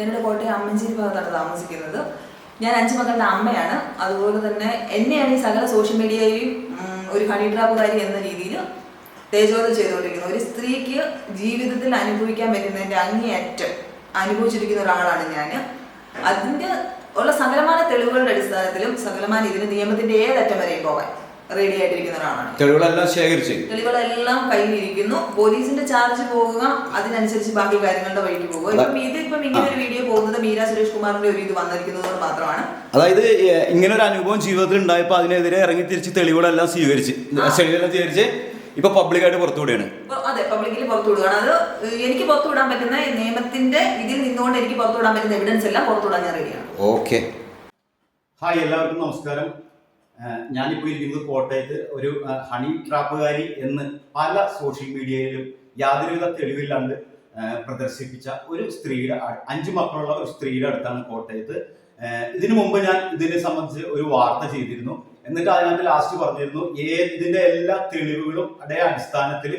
ഞാനിവിടെ കോട്ടയം അമ്മഞ്ചേരി ഭാഗത്താണ് താമസിക്കുന്നത്. ഞാൻ അഞ്ച് മക്കളുടെ അമ്മയാണ്. അതുപോലെ തന്നെ എന്നെയാണ് ഈ സകല സോഷ്യൽ മീഡിയയും ഒരു ഹണി ട്രാപ്പുകാരി എന്ന രീതിയിൽ തേജോധം ചെയ്തുകൊണ്ടിരിക്കുന്നത്. ഒരു സ്ത്രീക്ക് ജീവിതത്തിൽ അനുഭവിക്കാൻ പറ്റുന്നതിന്റെ അങ്ങേയറ്റം അനുഭവിച്ചിരിക്കുന്ന ഒരാളാണ് ഞാൻ. അതിന്റെ ഉള്ള സകലമായ തെളിവുകളുടെ അടിസ്ഥാനത്തിലും സകലമായ ഇതിന് നിയമത്തിന്റെ ഏതറ്റം വരെയും പോകാൻ. റെഡി ആയിട്ടിരിക്കുന്ന ഒരാളാണ്. തെളിവുകളെല്ലാം ശേഖരിച്ചു. തെളിവുകളെല്ലാം കയ്യിലിരിക്കുന്നു. പോലീസിന്റെ ചാർജ് പോകുക അതിനനുസരിച്ച് ബാക്കി കാര്യങ്ങളുടെ വഴിക്ക് പോകുക. ഇപ്പം ഇത് ഇപ്പം ഇങ്ങനെ ഒരു വീഡിയോ പോകുന്നത് മീര സുരേഷ് കുമാറിന്റെ ഒരു ഇത് വന്നിരിക്കുന്നത് മാത്രമാണ്. അതായത് ഇങ്ങനെ ഒരു അനുഭവം ജീവിതത്തിൽ ഉണ്ടായപ്പോൾ അതിനെതിരെ ഇറങ്ങി തിരിച്ച് തെളിവുകളെല്ലാം സ്വീകരിച്ച്. സ്വീകരിച്ച് ഇപ്പൊ പബ്ലിക്കായിട്ട് പുറത്തു വിടുകയാണ്. അതെ പബ്ലിക്കിൽ പുറത്തു വിടുകയാണ്. അത് എനിക്ക് പുറത്തു വിടാൻ പറ്റുന്ന നിയമത്തിന്റെ ഇതിൽ നിന്നുകൊണ്ട് എനിക്ക് പുറത്തു വിടാൻ പറ്റുന്ന എവിഡൻസ് എല്ലാം പുറത്തു വിടാൻ ഞാൻ റെഡിയാണ് ഓക്കെ. ഹായ് എല്ലാവർക്കും നമസ്കാരം. ഞാനിപ്പോൾ ഇരിക്കുന്നത് കോട്ടയത്ത് ഒരു ഹണി ട്രാപ്പുകാരി എന്ന് പല സോഷ്യൽ മീഡിയയിലും യാതൊരുവിധ തെളിവില്ലാണ്ട് പ്രദർശിപ്പിച്ച ഒരു സ്ത്രീയുടെ അഞ്ച് മക്കളുള്ള ഒരു സ്ത്രീയുടെ അടുത്താണ് കോട്ടയത്ത്. ഇതിനു മുമ്പ് ഞാൻ ഇതിനെ സംബന്ധിച്ച് ഒരു വാർത്ത ചെയ്തിരുന്നു. എന്നിട്ട് അതിനകത്ത് ലാസ്റ്റ് പറഞ്ഞിരുന്നു. ഏ ഇതിന്റെ എല്ലാ തെളിവുകളും അതേ അടിസ്ഥാനത്തിൽ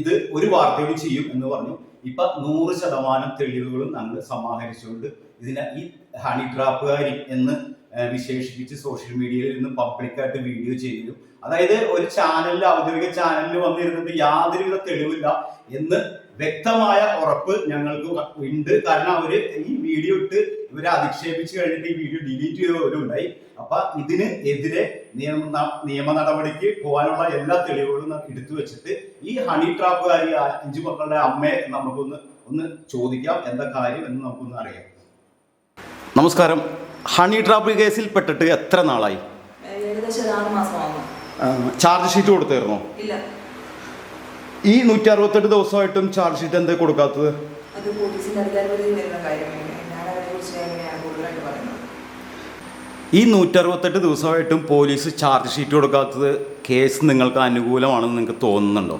ഇത് ഒരു വാർത്തയോട് ചെയ്യും എന്ന് പറഞ്ഞു. ഇപ്പൊ നൂറ് ശതമാനം തെളിവുകളും ഞങ്ങൾ സമാഹരിച്ചുകൊണ്ട് ഇതിനെ ഈ ഹണി ട്രാപ്പുകാരി എന്ന് വിശേഷിപ്പിച്ച് സോഷ്യൽ മീഡിയയിൽ നിന്ന് പബ്ലിക്കായിട്ട് വീഡിയോ ചെയ്തു അതായത് ഒരു ചാനലിൽ ഔദ്യോഗിക ചാനലിൽ വന്നിരുന്നത് യാതൊരുവിധ തെളിവില്ല എന്ന് വ്യക്തമായ ഉറപ്പ് ഞങ്ങൾക്ക് ഉണ്ട്. കാരണം അവർ ഈ വീഡിയോ ഇട്ട് ഇവരെ അധിക്ഷേപിച്ച് കഴിഞ്ഞിട്ട് ഈ വീഡിയോ ഡിലീറ്റ് ചെയ്തവരുണ്ടായി. അപ്പൊ ഇതിന് എതിരെ നിയമ നിയമ നടപടിക്ക് പോകാനുള്ള എല്ലാ തെളിവുകളും എടുത്തു വെച്ചിട്ട് ഈ ഹണി ട്രാപ്പുകാരി അഞ്ചു മക്കളുടെ അമ്മയെ നമുക്കൊന്ന് ഒന്ന് ചോദിക്കാം എന്താ കാര്യം എന്ന് നമുക്കൊന്ന് അറിയാം. നമസ്കാരം. ഹണി ട്രാപ്പ് കേസിൽ പെട്ടിട്ട് എത്ര നാളായി? ചാർജ് ഷീറ്റ് കൊടുത്തായിരുന്നോ ഈ നൂറ്റി അറുപത്തെട്ട് ദിവസമായിട്ടും ചാർജ് ഷീറ്റ് എന്താ കൊടുക്കാത്തത്? ഈ നൂറ്ററുപത്തെട്ട് ദിവസമായിട്ടും പോലീസ് ചാർജ് ഷീറ്റ് കൊടുക്കാത്തത് കേസ് നിങ്ങൾക്ക് അനുകൂലമാണെന്ന് നിങ്ങൾക്ക് തോന്നുന്നുണ്ടോ?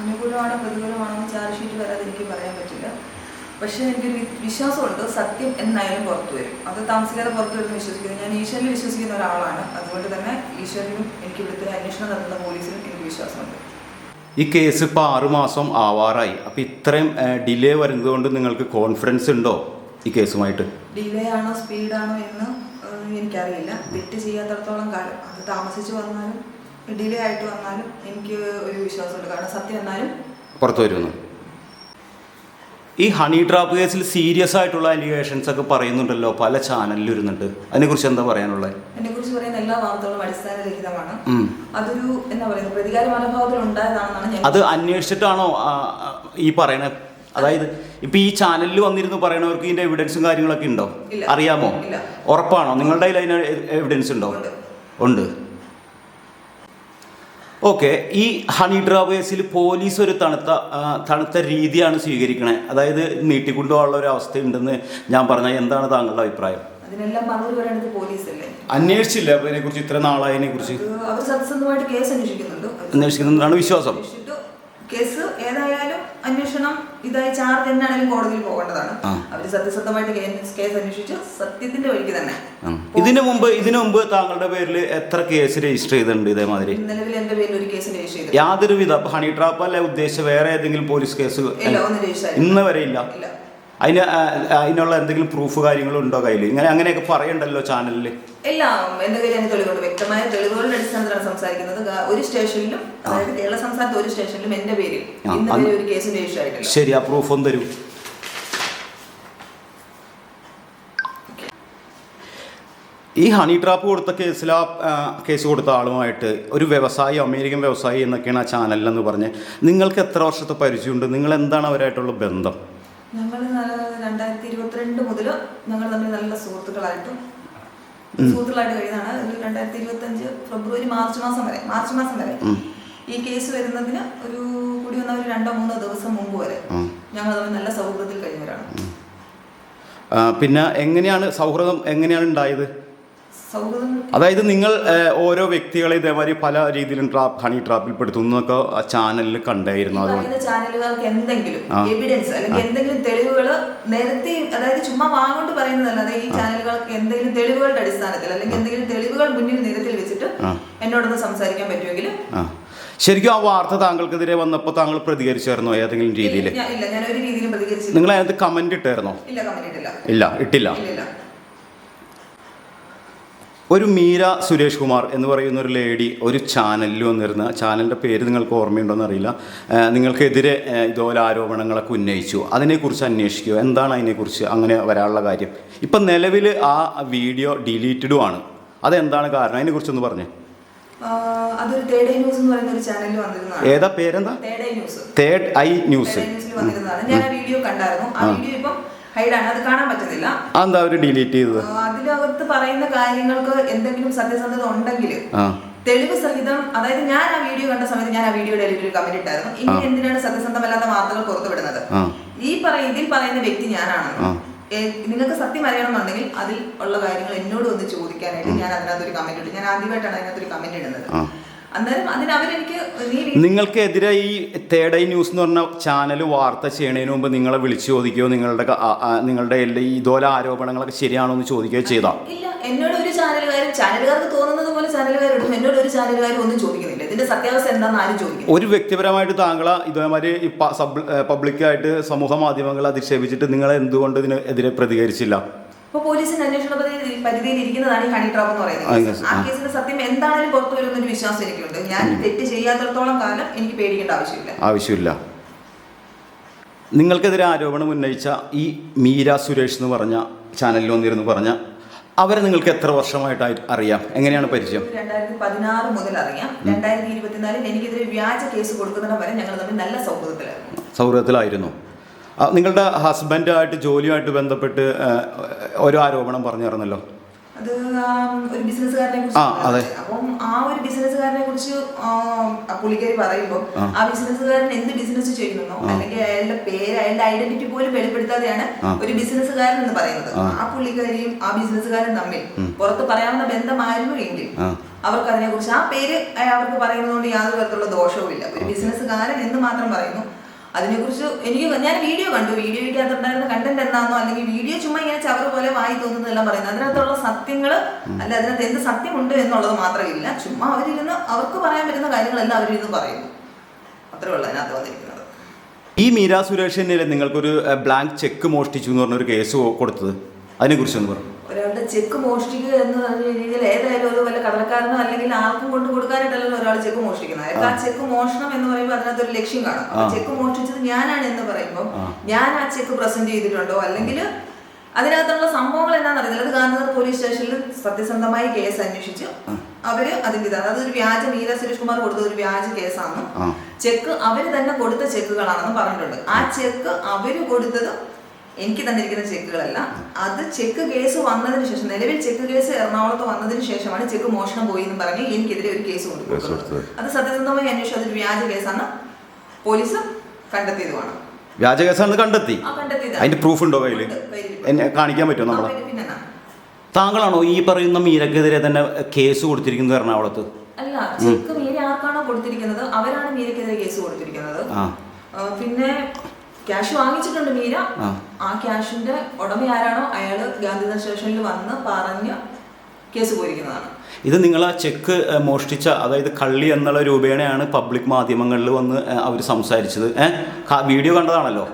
അനുകൂലമാണോ പ്രതികൂലമാണോ ചാർജ് ഷീറ്റ് വരാതെ എനിക്ക് പക്ഷേ എനിക്കൊരു വിശ്വാസമുണ്ട് സത്യം എന്നായാലും പുറത്തു വരും. അത് താമസിക്കാതെ പുറത്തു വരുമെന്ന് വിശ്വസിക്കുന്നു. ഞാൻ ഈശ്വരനിൽ വിശ്വസിക്കുന്ന ഒരാളാണ്. അതുകൊണ്ട് തന്നെ ഈശ്വരനും എനിക്ക് ഇവിടുത്തെ അന്വേഷണം നടത്തുന്ന പോലീസിനും എനിക്ക് വിശ്വാസമുണ്ട്. ഈ കേസ് ഇപ്പോൾ ആറുമാസം ആവാറായി. അപ്പോൾ ഇത്രയും ഡിലേ വരുന്നത് കൊണ്ട് നിങ്ങൾക്ക് കോൺഫിഡൻസ് ഉണ്ടോ ഈ കേസുമായിട്ട്? ഡിലേ ആണോ സ്പീഡാണോ എന്ന് എനിക്കറിയില്ല. തെറ്റ് ചെയ്യാത്തടത്തോളം കാലം. അത് താമസിച്ച് വന്നാലും ഡിലേ ആയിട്ട് വന്നാലും എനിക്ക് ഒരു വിശ്വാസമുണ്ട്. കാരണം സത്യം എന്നാലും പുറത്തു വരുമെന്ന്. ഈ ഹണി ട്രാപ്പ് കേസിൽ സീരിയസ് ആയിട്ടുള്ള അലിഗേഷൻസ് ഒക്കെ പറയുന്നുണ്ടല്ലോ പല ചാനലിൽ അതിനെ അതിനെക്കുറിച്ച് എന്താ പറയാനുള്ളത് എന്നെക്കുറിച്ച് പറയുന്ന എല്ലാ വാർത്തകളും അടിസ്ഥാനരഹിതമാണ്. അതൊരു എന്താ പറയുക പ്രതികാര മനോഭാവത്തിൽ ഉണ്ടായതാണെന്നാണ് ഞാൻ അത് അന്വേഷിച്ചിട്ടാണോ ആ, ആ, ഈ പറയുന്നത് അതായത് ഇപ്പൊ ഈ ചാനലിൽ വന്നിരുന്നു പറയണവർക്ക് ഇതിന്റെ എവിഡൻസും കാര്യങ്ങളൊക്കെ ഉണ്ടോ? ഇല്ല. അറിയാമോ? ഇല്ല. ഉറപ്പാണോ? നിങ്ങളുടെ കയ്യിൽ അതിന് എവിഡൻസ് ഉണ്ടോ? ഉണ്ട്. ഉണ്ട്. ഓക്കെ ഈ ഹണി ഡ്രാവേഴ്സിൽ പോലീസ് ഒരു തണുത്ത തണുത്ത രീതിയാണ് സ്വീകരിക്കണേ. അതായത് നീട്ടിക്കൊണ്ടുപോകാനുള്ള ഒരു അവസ്ഥയുണ്ടെന്ന് ഞാൻ പറഞ്ഞ എന്താണ് താങ്കളുടെ അഭിപ്രായം? അതിനെല്ലാം മറുപടി പറയേണ്ടത് പോലീസല്ലേ? അന്വേഷിച്ചില്ല അതിനെ കുറിച്ച് ഇത്ര നാളായതിനെ കുറിച്ച് അവർ സത്യസന്ധമായിട്ട് കേസ് അന്വേഷിക്കുന്നുണ്ട്. അത് അന്വേഷിക്കുന്നതാണ് വിശ്വാസം കേസ് ഏതായാലും അന്വേഷണം ഇതായി ചാർജ് എന്നാണെങ്കിലും കോടതിയിൽ പോകേണ്ടതാണ്. അവർ അവർ സത്യസന്ധമായിട്ട് കേസ് അന്വേഷിച്ച് സത്യത്തിന്റെ വഴിക്ക് തന്നെ. ഇതിനു മുമ്പ് ഇതിനു മുമ്പ് താങ്കളുടെ പേരിൽ എത്ര കേസ് രജിസ്റ്റർ ചെയ്തിട്ടുണ്ട് ഇതേമാതിരി? നിലവിൽ എന്റെ പേരിൽ ഒരു കേസ് രജിസ്റ്റർ ചെയ്തു യാതൊരുവിധ വിധ ഹണി ട്രാപ്പ് അല്ലെ ഉദ്ദേശിച്ച വേറെ ഏതെങ്കിലും പോലീസ് കേസ് ഇന്ന് വരെ ഇല്ല. അതിന് അതിനുള്ള എന്തെങ്കിലും പ്രൂഫ് കാര്യങ്ങളും ഉണ്ടോ കയ്യിൽ ഇങ്ങനെ അങ്ങനെയൊക്കെ പറയണ്ടല്ലോ ചാനലിൽ എല്ലാം എന്തെങ്കിലും തെളിവുകൾ തെളിവുണ്ട്. വ്യക്തമായ തെളിവുകളുടെ അടിസ്ഥാനത്തിലാണ് സംസാരിക്കുന്നത്. ഒരു സ്റ്റേഷനിലും അതായത് കേരള സംസ്ഥാനത്ത് ഒരു സ്റ്റേഷനിലും എന്റെ പേരിൽ ഒരു കേസ് രജിസ്റ്റർ ശരി ആ പ്രൂഫ് ഒന്ന് തരൂ. ഈ ഹണി ട്രാപ്പ് കൊടുത്ത കേസിൽ ആ, കേസ് കൊടുത്ത ആളുമായിട്ട് ഒരു വ്യവസായി അമേരിക്കൻ വ്യവസായി എന്നൊക്കെയാണ് ആ ചാനലിലെന്ന് പറഞ്ഞ് നിങ്ങൾക്ക് എത്ര വർഷത്തെ പരിചയമുണ്ട്? നിങ്ങൾ എന്താണ് അവരായിട്ടുള്ള ബന്ധം ഞങ്ങൾ രണ്ടായിരത്തി ഇരുപത്തിരണ്ട് മുതൽ ഞങ്ങൾ തമ്മിൽ നല്ല സുഹൃത്തുക്കളായിട്ടും സുഹൃത്തുക്കളായിട്ട് കഴിയുന്നതാണ് ഒരു രണ്ടായിരത്തി ഇരുപത്തി അഞ്ച് ഫെബ്രുവരി മാർച്ച് മാസം വരെ മാർച്ച് മാസം വരെ. ഈ കേസ് വരുന്നതിന് ഒരു കൂടി വന്ന ഒരു രണ്ടോ മൂന്നോ ദിവസം മുമ്പ് വരെ ഞങ്ങൾ തമ്മിൽ നല്ല സൗഹൃദത്തിൽ കഴിഞ്ഞവരാണ്. പിന്നെ എങ്ങനെയാണ് സൗഹൃദം എങ്ങനെയാണ് ഉണ്ടായത്? അതായത് നിങ്ങൾ ഓരോ വ്യക്തികളെ ഇതേമാതിരി പല രീതിയിലും ട്രാപ്പ് ഹണി ട്രാപ്പിൽ പെടുത്തുന്നൊക്കെ ആ ചാനലിൽ കണ്ടായിരുന്നു അതുകൊണ്ട്. ചാനലുകൾക്ക് എന്തെങ്കിലും എവിഡൻസ് അല്ലെങ്കിൽ എന്തെങ്കിലും തെളിവുകൾ നേരത്തെ അതായത് ചുമ്മാ വാങ്ങോട്ട് പറയുന്നതല്ലാതെ ഈ ചാനലുകൾക്ക് എന്തെങ്കിലും തെളിവുകളുടെ അടിസ്ഥാനത്തിൽ അല്ലെങ്കിൽ എന്തെങ്കിലും തെളിവുകൾ മുന്നിൽ നിരത്തിൽ വെച്ചിട്ട്. എന്നോടൊന്ന് സംസാരിക്കാൻ പറ്റുമെങ്കിൽ ശരിക്കും ആ വാർത്ത താങ്കൾക്കെതിരെ വന്നപ്പോൾ താങ്കൾ പ്രതികരിച്ചായിരുന്നോ ഏതെങ്കിലും രീതിയിൽ നിങ്ങൾ അതിനകത്ത് കമന്റ് ഇട്ടായിരുന്നോ ഇല്ല ഇട്ടില്ല ഇല്ല ഇല്ല ഒരു മീര സുരേഷ് കുമാർ എന്ന് പറയുന്ന ഒരു ലേഡി ഒരു ചാനലിൽ വന്നിരുന്ന ചാനലിന്റെ പേര് നിങ്ങൾക്ക് ഓർമ്മയുണ്ടോ അറിയില്ല. നിങ്ങൾക്കെതിരെ ഇതുപോലെ ആരോപണങ്ങളൊക്കെ ഉന്നയിച്ചു. അതിനെക്കുറിച്ച് അന്വേഷിക്കുക എന്താണ് അതിനെക്കുറിച്ച് അങ്ങനെ വരാനുള്ള കാര്യം? ഇപ്പം നിലവിൽ ആ വീഡിയോ ഡിലീറ്റഡും ആണ് അതെന്താണ് കാരണം? അതിനെക്കുറിച്ചൊന്ന് പറഞ്ഞു. അതൊരു തേർഡ് ഐ ന്യൂസ് എന്ന് പറയുന്ന ഒരു ചാനലിൽ വന്നിരുന്നതാണ്. ഏതാ പേരെന്താ? Third eye news. Third eye news. ഞാൻ ആ വീഡിയോ കണ്ടായിരുന്നു. ആ. വീഡിയോ ഇപ്പം ഹൈഡാണ് അത് കാണാൻ പറ്റുന്നില്ല. അതെന്താ അവർ ഡിലീറ്റ് ചെയ്തത്? പറയുന്ന കാര്യങ്ങൾക്ക് എന്തെങ്കിലും സത്യസന്ധത ഉണ്ടെങ്കിൽ തെളിവ് സഹിതം അതായത് ഞാൻ ആ വീഡിയോ കണ്ട സമയത്ത് ഞാൻ ആ വീഡിയോയുടെ ഇടയിൽ ഒരു കമന്റ് ഇട്ടായിരുന്നു. ഇനി എന്തിനാണ് സത്യസന്ധമല്ലാത്ത വാർത്തകൾ പുറത്തുവിടുന്നത് ഈ പറയ ഇതിൽ പറയുന്ന വ്യക്തി ഞാനാണ്. നിങ്ങൾക്ക് സത്യം അറിയണമെന്നുണ്ടെങ്കിൽ അതിൽ ഉള്ള കാര്യങ്ങൾ എന്നോട് ഒന്ന് ചോദിക്കാനായിട്ട് ഞാൻ അതിനകത്ത് ഒരു കമന്റ് ഇട്ടു. ഞാൻ ആദ്യമായിട്ടാണ് അതിനകത്ത് ഒരു കമന്റ് ഇടുന്നത്. അന്നേരം അതിന് അവരെനിക്ക് നിങ്ങൾക്കെതിരെ ഈ തേടൈ ന്യൂസ് എന്ന് പറഞ്ഞ ചാനൽ വാർത്ത ചെയ്യണതിന് മുമ്പ് നിങ്ങളെ വിളിച്ചു ചോദിക്കുകയോ നിങ്ങളുടെ നിങ്ങളുടെ എല്ലാ ഇതുപോലെ ആരോപണങ്ങളൊക്കെ ശരിയാണോ എന്ന് ചോദിക്കുകയോ ചെയ്താൽ ഇല്ല. എന്നോട് ഒരു ചാനലുകാരും ചാനലുകാർക്ക് തോന്നുന്നത് പോലെ ചാനലുകാരിടും എന്നോട് ഒരു ചാനലുകാരും ഒന്നും ചോദിക്കുന്നില്ല. ഇതിന്റെ സത്യാവസ്ഥ എന്താണെന്ന് ആരും ചോദിക്കും ഒരു വ്യക്തിപരമായിട്ട് താങ്കൾ ഇതേമാതിരി പബ്ലിക്കായിട്ട് സമൂഹ മാധ്യമങ്ങളെ അധിക്ഷേപിച്ചിട്ട് നിങ്ങൾ എന്തുകൊണ്ട് ഇതിനെതിരെ പ്രതികരിച്ചില്ല? ഇപ്പൊ പോലീസിന്റെ അന്വേഷണ പരിധിയിൽ ഇരിക്കുന്നതാണ് ഈ ഹണി ട്രാപ്പ് എന്ന് പറയുന്നത്. ആ. കേസിന്റെ സത്യം എന്താണെങ്കിലും പുറത്തു വരുമെന്നൊരു വിശ്വാസം എനിക്കുണ്ട്. ഞാൻ തെറ്റ് ചെയ്യാത്തിടത്തോളം കാലം എനിക്ക് പേടിക്കേണ്ട ആവശ്യമില്ല. ആവശ്യമില്ല. നിങ്ങൾക്കെതിരെ ആരോപണം ഉന്നയിച്ച ഈ മീര സുരേഷ് എന്ന് പറഞ്ഞ ചാനലിൽ വന്നിരുന്നു പറഞ്ഞ അവരെ നിങ്ങൾക്ക് എത്ര വർഷമായിട്ട് അറിയാം? എങ്ങനെയാണ് പരിചയം? രണ്ടായിരത്തി പതിനാറ് മുതൽ അറിയാം. രണ്ടായിരത്തി ഇരുപത്തിനാലിൽ എനിക്കെതിരെ വ്യാജ കേസ് കൊടുക്കുന്ന വരെ ഞങ്ങൾ തമ്മിൽ നല്ല സൗഹൃദത്തിലായിരുന്നു. സൗഹൃദത്തിലായിരുന്നു. നിങ്ങളുടെ ഹസ്ബൻഡായിട്ട് ജോലിയുമായിട്ട് ബന്ധപ്പെട്ട് ഒരു ഓരോ ആരോപണം പറഞ്ഞിരുന്നല്ലോ അത് ഒരു ബിസിനസ്സുകാരനെ ആ, അതെ. കുറിച്ച് അപ്പം ആ ഒരു ബിസിനസ്സുകാരനെ കുറിച്ച് പുള്ളിക്കാരി പറയുമ്പോൾ ആ. ബിസിനസ്സുകാരൻ എന്ത് ബിസിനസ് ചെയ്യുന്നു അല്ലെങ്കിൽ അയാളുടെ പേര് അയാളുടെ ഐഡന്റിറ്റി പോലും വെളിപ്പെടുത്താതെയാണ് ഒരു ബിസിനസ്സുകാരൻ എന്ന് പറയുന്നത് ആ. പുള്ളിക്കാരിയും ആ ബിസിനസ്സുകാരൻ തമ്മിൽ പുറത്ത് പറയാവുന്ന ബന്ധമായിരുന്നു എങ്കിൽ ആ. അവർക്ക് അതിനെ കുറിച്ച് ആ പേര് അവർക്ക് പറയുന്നതുകൊണ്ട് യാതൊരു തരത്തിലുള്ള ദോഷവും ഇല്ല ഒരു ബിസിനസ്സുകാരൻ എന്ന് മാത്രം പറയുന്നു അതിനെക്കുറിച്ച് എനിക്ക് ഞാൻ വീഡിയോ കണ്ടു. വീഡിയോയ്ക്കകത്തുണ്ടായിരുന്ന കണ്ടന്റ് എന്താണെന്നോ അല്ലെങ്കിൽ വീഡിയോ ചുമ്മാ ഇങ്ങനെ ചവർ പോലെ വായി തോന്നുന്നതെല്ലാം പറയുന്നത്. അതിനകത്തുള്ള സത്യങ്ങൾ അല്ല അതിനകത്ത് എന്ത് സത്യമുണ്ട് എന്നുള്ളത് മാത്രമില്ല. ചുമ്മാ അവരിരുന്ന് അവർക്ക് പറയാൻ പറ്റുന്ന കാര്യങ്ങളെല്ലാം അവരിരുന്ന് പറയുന്നു. അത്രേ ഉള്ളൂ അതിനകത്ത് വന്നിരിക്കുന്നത്. ഈ മീര സുരേഷ് തന്നെയല്ലേ നിങ്ങൾക്കൊരു ബ്ലാങ്ക് ചെക്ക് മോഷ്ടിച്ചു എന്ന് പറഞ്ഞൊരു കേസ് കൊടുത്തത്. അതിനെക്കുറിച്ചൊന്ന് പറഞ്ഞു ഒരാളുടെ ചെക്ക് മോഷ്ടിക്കുക എന്ന് പറഞ്ഞു കഴിഞ്ഞാൽ ഏതായാലും അത് വല്ല കടലക്കാരനോ അല്ലെങ്കിൽ ആർക്കും കൊണ്ട് കൊടുക്കാനായിട്ടല്ലോ ഒരാൾ ചെക്ക് മോഷ്ടിക്കുന്നത്. അയാൾക്ക് ആ. ചെക്ക് മോഷണം എന്ന് പറയുമ്പോൾ അതിനകത്ത് ഒരു ലക്ഷ്യം കാണും. ചെക്ക് മോഷ്ടിച്ചത് ഞാനാണ് എന്ന് പറയുമ്പോൾ ഞാൻ ആ ചെക്ക് പ്രസന്റ് ചെയ്തിട്ടുണ്ടോ? അല്ലെങ്കിൽ അതിനകത്തുള്ള സംഭവങ്ങൾ എന്താണെന്ന് അറിയില്ല അത് ഗാന്ധിനഗർ പോലീസ് സ്റ്റേഷനിൽ സത്യസന്ധമായി കേസ് അന്വേഷിച്ച് അവർ അതിന്റെ ഇതാണ് അതൊരു വ്യാജ മീര സുരേഷ് കുമാർ കൊടുത്ത ഒരു വ്യാജ കേസാണ്. ചെക്ക് അവർ തന്നെ കൊടുത്ത ചെക്കുകളാണെന്ന് പറഞ്ഞിട്ടുണ്ട്. ആ. ചെക്ക് അവർ കൊടുത്തത് എനിക്ക് തന്നിരിക്കുന്ന ചെക്കുകളല്ല. അത് ചെക്ക് കേസ് വന്നതിന് ശേഷം നിലവിൽ ചെക്ക് കേസ് എറണാകുളത്ത് വന്നതിന് ശേഷമാണ് ചെക്ക് മോഷണം പോയി എന്ന് പറഞ്ഞ് എനിക്കെതിരെ ഒരു കേസ് കൊടുക്കുന്നത് അത് സത്യസന്ധമായി അന്വേഷിച്ചു അതൊരു വ്യാജ കേസാണ്. പോലീസ് കണ്ടെത്തിയതുമാണ്. വ്യാജ കേസാണ് കണ്ടെത്തി? അതിന്റെ പ്രൂഫ് ഉണ്ടോ കയ്യിൽ എന്നെ കാണിക്കാൻ പറ്റുമോ നമ്മളെ? താങ്കളാണോ ഈ പറയുന്ന മീരക്കെതിരെ തന്നെ കേസ് കൊടുത്തിരിക്കുന്നത് എറണാകുളത്ത്? അല്ല ചെക്ക് മീര ആർക്കാണോ കൊടുത്തിരിക്കുന്നത്? അവരാണ് മീരക്കെതിരെ കേസ് കൊടുത്തിരിക്കുന്നത്. പിന്നെ ക്യാഷ് വാങ്ങിച്ചിട്ടുണ്ട് മീര. ആ. ക്യാഷിന്റെ ഉടമ ആരാണോ അയാൾ ഗാന്ധിനഗർ സ്റ്റേഷനിൽ വന്ന് പറഞ്ഞ് കേസ് പോയിരിക്കുന്നതാണ്. ഇത് നിങ്ങൾ ആ ചെക്ക് മോഷ്ടിച്ച അതായത് കള്ളി എന്നുള്ള രൂപേണയാണ് പബ്ലിക് മാധ്യമങ്ങളിൽ വന്ന് അവർ സംസാരിച്ചത്. ഏഹ് വീഡിയോ കണ്ടതാണല്ലോ.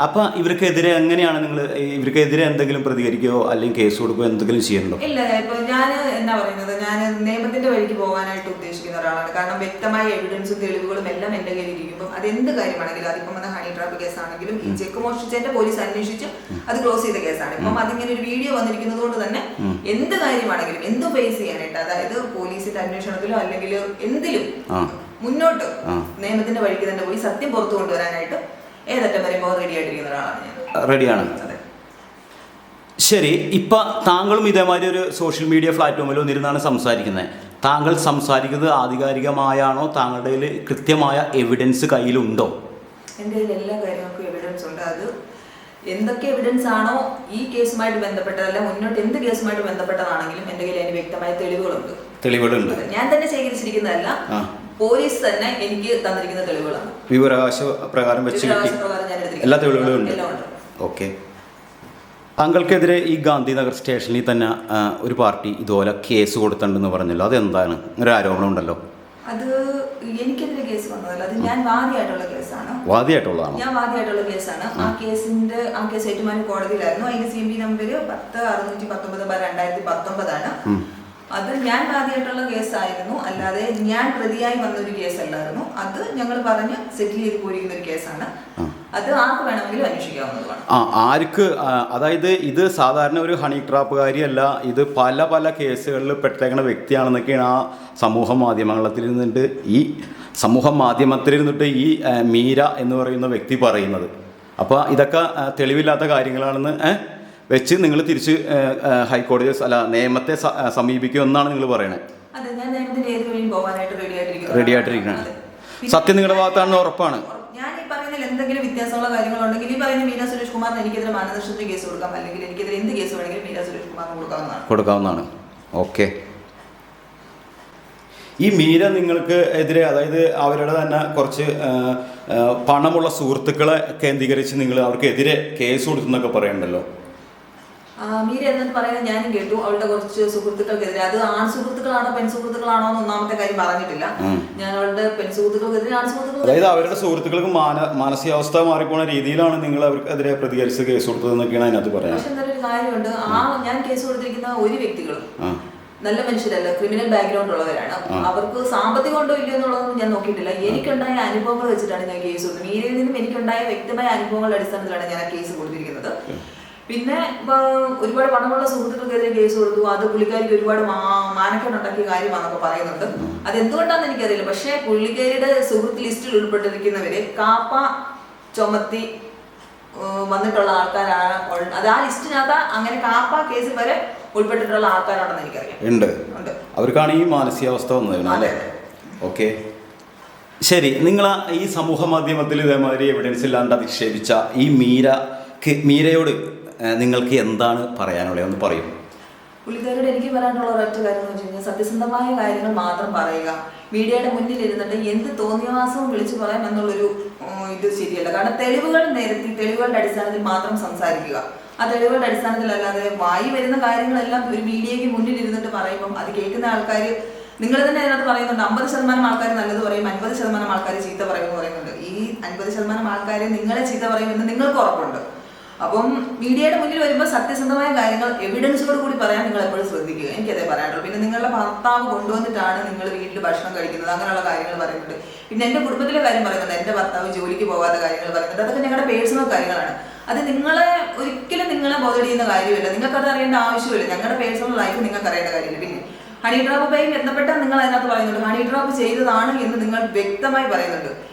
അപ്പൊ ഇവർക്കെതിരെ എങ്ങനെയാണ് നിങ്ങൾ ഇവർക്കെതിരെ എന്തെങ്കിലും പ്രതികരിക്കുകയോ അല്ലെങ്കിൽ കേസ് കൊടുക്കുകയോ എന്തെങ്കിലും ചെയ്യണ്ടോ? ഇല്ല ഇപ്പൊ ഞാൻ എന്താ പറയുന്നത്? ഞാൻ നിയമത്തിന്റെ വഴിക്ക് പോകാനായിട്ട് ഉദ്ദേശിക്കുന്ന ഒരാളാണ്. കാരണം വ്യക്തമായ എവിഡൻസും തെളിവുകളും എല്ലാം എന്റെ കയ്യിൽ ഇരിക്കുമ്പോൾ അത് എന്ത് കാര്യമാണെങ്കിലും അതിപ്പം വന്ന ഹണി ട്രാപ്പ് കേസാണെങ്കിലും ഈ ചെക്ക് മോഷ്ടിച്ചതിന്റെ പോലീസ് അന്വേഷിച്ച് അത് ക്ലോസ് ചെയ്ത കേസാണ്. ഇപ്പം അതിങ്ങനെ ഒരു വീഡിയോ വന്നിരിക്കുന്നത് കൊണ്ട് തന്നെ എന്ത് കാര്യമാണെങ്കിലും എന്ത് ഫേസ് ചെയ്യാനായിട്ട് അതായത് പോലീസിന്റെ അന്വേഷണത്തിലോ അല്ലെങ്കിൽ എന്തിലും മുന്നോട്ട്. നിയമത്തിന്റെ വഴിക്ക് തന്നെ പോയി സത്യം പുറത്തു കൊണ്ടുവരാനായിട്ട് ഏതറ്റം വരുമ്പോൾ റെഡി ആയിട്ടിരിക്കുന്ന ഒരാളാണ് ഞാൻ. റെഡിയാണ് ശരി ഇപ്പം താങ്കളും ഇതേമാതിരി ഒരു സോഷ്യൽ മീഡിയ പ്ലാറ്റ്ഫോമിൽ വന്നിരുന്നാണ് സംസാരിക്കുന്നത് താങ്കൾ സംസാരിക്കുന്നത് ആധികാരികമായാണോ? താങ്കളുടെ കയ്യിൽ കൃത്യമായ എവിഡൻസ് കയ്യിലുണ്ടോ? എന്റെ കയ്യിൽ എല്ലാ കാര്യങ്ങൾക്കും എവിഡൻസ് ഉണ്ട്. അത് എന്തൊക്കെ എവിഡൻസ് ആണോ ഈ കേസുമായിട്ട് ബന്ധപ്പെട്ടതല്ല മുന്നോട്ട് എന്ത് കേസുമായിട്ട് ബന്ധപ്പെട്ടതാണെങ്കിലും എന്റെ കയ്യിൽ അതിന് വ്യക്തമായ തെളിവുകളുണ്ട്. തെളിവുകളുണ്ട്. ഞാൻ തന്നെ ശേഖരിച്ചിരിക്കുന്നതല്ല. പോലീസ് തന്നെ എനിക്ക് തന്നിരിക്കുന്ന തെളിവുകളാണ്. വിവരാവകാശ പ്രകാരം വെച്ച് എല്ലാ തെളിവുകളും ഉണ്ട്. ഓക്കെ താങ്കൾക്കെതിരെ ഈ ഗാന്ധിനഗർ സ്റ്റേഷനിൽ തന്നെ ഒരു പാർട്ടി ഇതുപോലെ കേസ് കൊടുത്തിട്ടുണ്ടെന്ന് പറഞ്ഞല്ലോ. അതെന്താണ്? ഒരു ആരോപണം ഉണ്ടല്ലോ. അത് എനിക്കെതിരെ കേസ് വന്നതല്ല. അത് ഞാൻ വാദിയായിട്ടുള്ള കേസാണ്. വാദിയായിട്ടുള്ളതാണ്? ഞാൻ വാദിയായിട്ടുള്ള കേസാണ്. ആ കേസിന്റെ ആ കേസ് ഏറ്റുമാനൂർ കോടതിയിലായിരുന്നു. അതിന്റെ സി ബി നമ്പർ പത്ത് അറുന്നൂറ്റി പത്തൊമ്പത് രണ്ടായിരത്തി പത്തൊമ്പതാണ്. അത് ഞാൻ വാദിയായിട്ടുള്ള കേസായിരുന്നു. അല്ലാതെ ഞാൻ പ്രതിയായി വന്ന വന്നൊരു കേസല്ലായിരുന്നു. അത് ഞങ്ങൾ പറഞ്ഞ് സെറ്റിൽ ചെയ്ത് പോയിരിക്കുന്ന ഒരു കേസാണ് ആ ആർക്ക് അതായത് ഇത് സാധാരണ ഒരു ഹണി ട്രാപ്പുകാരിയല്ല ഇത് പല പല കേസുകളിൽ പെട്ടേക്കുന്ന വ്യക്തിയാണെന്നൊക്കെയാണ് ആ സമൂഹ മാധ്യമങ്ങളിൽ നിന്നിട്ട് ഈ സമൂഹ മാധ്യമത്തിൽ നിന്നിട്ട് ഈ മീര എന്ന് പറയുന്ന വ്യക്തി പറയുന്നത്. അപ്പോൾ ഇതൊക്കെ തെളിവില്ലാത്ത കാര്യങ്ങളാണെന്ന് വെച്ച് നിങ്ങൾ തിരിച്ച് ഹൈക്കോടതി അല്ല നിയമത്തെ സമീപിക്കും എന്നാണ് സമീപിക്കുമെന്നാണ് നിങ്ങൾ പോകാനായിട്ട് റെഡി. പിന്നെ സത്യം നിങ്ങളുടെ ഭാഗത്താണെന്ന് ഉറപ്പാണ്. എന്തെങ്കിലും വ്യത്യാസമുള്ള കാര്യങ്ങളുണ്ടെങ്കിൽ ഈ പറയുന്ന മീന സുരേഷ് കുമാറിന് എനിക്കെതിരെ മാനനഷ്ടത്തിന് കേസ് കൊടുക്കാം. അല്ലെങ്കിൽ എനിക്കെതിരെ എന്ത് കേസ് വേണമെങ്കിലും മീന സുരേഷ് കുമാറിന് കൊടുക്കാവുന്നതാണ്. കൊടുക്കാവുന്നതാണ്. ഓക്കെ. ഈ മീര നിങ്ങൾക്ക് എതിരെ അതായത് അവരുടെ തന്നെ കുറച്ച് പണമുള്ള സുഹൃത്തുക്കളെ കേന്ദ്രീകരിച്ച് നിങ്ങൾ അവർക്കെതിരെ കേസ് കൊടുക്കുന്നൊക്കെ പറയണ്ടല്ലോ. മീര എന്നിട്ട് പറയുന്നത് ഞാനും കേട്ടു. അവളുടെ കുറച്ച് സുഹൃത്തുക്കൾക്കെതിരെ. അത് ആൺ സുഹൃത്തുക്കളാണോ പെൺ സുഹൃത്തുക്കളാണോ എന്ന് ഒന്നാമത്തെ കാര്യം പറഞ്ഞിട്ടില്ല. ഞാൻ അവളുടെ പെൺ സുഹൃത്തുക്കൾക്കെതിരെ ആൺ സുഹൃത്തുക്കൾ അതായത് അവരുടെ സുഹൃത്തുക്കൾക്ക് മാനസികാവസ്ഥ മാറിപ്പോണ രീതിയിലാണ് നിങ്ങൾ അവർക്കെതിരെ പ്രതികരിച്ച് കേസ് കൊടുത്തതെന്നൊക്കെയാണ് അതിനകത്ത് പറയുന്നത് പക്ഷെ എന്തായാലും ഒരു കാര്യമുണ്ട്. ആ ഞാൻ കേസ് കൊടുത്തിരിക്കുന്ന ഒരു വ്യക്തികളും നല്ല മനുഷ്യരല്ല ക്രിമിനൽ ബാക്ക്ഗ്രൗണ്ട് ഉള്ളവരാണ് അവർക്ക് സാമ്പത്തികം ഉണ്ടോ ഇല്ലയോ എന്നുള്ളതൊന്നും ഞാൻ നോക്കിയിട്ടില്ല. എനിക്കുണ്ടായ അനുഭവങ്ങൾ വെച്ചിട്ടാണ് ഞാൻ കേസ് കൊടുത്തത്. മീരയിൽ നിന്നും എനിക്കുണ്ടായ വ്യക്തമായ അനുഭവങ്ങളുടെ അടിസ്ഥാനത്തിലാണ് ഞാൻ ആ കേസ് കൊടുത്തിരിക്കുന്നത്. പിന്നെ ഒരുപാട് പണമുള്ള സുഹൃത്തുക്കൾക്കെതിരെ കേസ് കൊടുത്തു. അത് പുള്ളിക്കാരിക്ക് ഒരുപാട് മാനക്കേടുണ്ടാക്കിയ കാര്യമാണെന്നൊക്കെ പറയുന്നുണ്ട്. അത് എന്തുകൊണ്ടാന്ന് എനിക്കറിയില്ല. പക്ഷേ പുള്ളിക്കാരിയുടെ സുഹൃത്ത് ലിസ്റ്റിൽ ഉൾപ്പെട്ടിരിക്കുന്നവര് കാപ്പ ചുമത്തി വന്നിട്ടുള്ള ആൾക്കാരാണ് അത് ആ ലിസ്റ്റിനകത്ത് അങ്ങനെ കാപ്പ കേസിൽ വരെ ഉൾപ്പെട്ടിട്ടുള്ള ആൾക്കാരാണെന്ന് എനിക്കറിയാം. ഉണ്ട്. അവർക്കാണ് ഈ മാനസികാവസ്ഥ വന്നത് അല്ലേ? ഓക്കെ. ശരി നിങ്ങൾ ഈ സമൂഹ മാധ്യമത്തിൽ ഇതേമാതിരി എവിഡൻസ് ഇല്ലാണ്ട് അധിക്ഷേപിച്ച ഈ മീര മീരയോട് നിങ്ങൾക്ക് എന്താണ് പറയാനുള്ളത്? ഒന്ന് പറയും. പുള്ളിക്കാരോട് എനിക്ക് പറയാനുള്ള ഒരൊറ്റ കാര്യം എന്ന് വെച്ച് കഴിഞ്ഞാൽ സത്യസന്ധമായ കാര്യങ്ങൾ മാത്രം പറയുക. മീഡിയയുടെ മുന്നിൽ ഇരുന്നിട്ട് എന്ത് തോന്നിയവാസവും വിളിച്ചു പറയാം എന്നുള്ളൊരു ഇത് ശരിയല്ല. കാരണം തെളിവുകൾ നിരത്തി തെളിവുകളുടെ അടിസ്ഥാനത്തിൽ മാത്രം സംസാരിക്കുക. ആ തെളിവുകളുടെ അടിസ്ഥാനത്തിലല്ലാതെ വായി വരുന്ന കാര്യങ്ങളെല്ലാം ഒരു മീഡിയയ്ക്ക് മുന്നിൽ ഇരുന്നിട്ട് പറയുമ്പം അത് കേൾക്കുന്ന ആൾക്കാർ നിങ്ങൾ തന്നെ അതിനകത്ത് പറയുന്നുണ്ട് അമ്പത് ശതമാനം ആൾക്കാർ നല്ലത് പറയും അൻപത് ശതമാനം ആൾക്കാർ ചീത്ത പറയുമെന്ന് പറയുന്നുണ്ട്. ഈ അൻപത് ശതമാനം ആൾക്കാർ നിങ്ങളെ ചീത്ത പറയുമെന്ന് നിങ്ങൾക്ക് ഉറപ്പുണ്ട്. അപ്പം മീഡിയയുടെ മുന്നിൽ വരുമ്പോൾ സത്യസന്ധമായ കാര്യങ്ങൾ എവിഡൻസോട് കൂടി പറയാൻ നിങ്ങൾ എപ്പോഴും ശ്രദ്ധിക്കുക. എനിക്കതേ പറയാനുള്ളൂ. പിന്നെ നിങ്ങളുടെ ഭർത്താവ് കൊണ്ടുവന്നിട്ടാണ് നിങ്ങൾ വീട്ടിൽ ഭക്ഷണം കഴിക്കുന്നത്. അങ്ങനെയുള്ള കാര്യങ്ങൾ പറയുന്നുണ്ട്. പിന്നെ എന്റെ കുടുംബത്തിലെ കാര്യം പറയുന്നുണ്ട്. എന്റെ ഭർത്താവ് ജോലിക്ക് പോകാത്ത കാര്യങ്ങൾ പറയുന്നുണ്ട്. അതൊക്കെ ഞങ്ങളുടെ പേഴ്സണൽ കാര്യങ്ങളാണ്. അത് നിങ്ങളെ ഒരിക്കലും നിങ്ങളെ ബോധ ചെയ്യുന്ന കാര്യമില്ല. നിങ്ങൾക്ക് അത് അറിയേണ്ട ആവശ്യമില്ല. ഞങ്ങളുടെ പേഴ്സണൽ ലൈഫ് നിങ്ങൾക്ക് അറിയേണ്ട കാര്യമില്ല. പിന്നെ ഹണി ഡ്രോപ്പുമായി ബന്ധപ്പെട്ട നിങ്ങൾ അതിനകത്ത് പറയുന്നുണ്ട്. ഹണി ഡ്രോപ്പ് ചെയ്തതാണ് എന്ന് നിങ്ങൾ വ്യക്തമായി പറയുന്നുണ്ട്.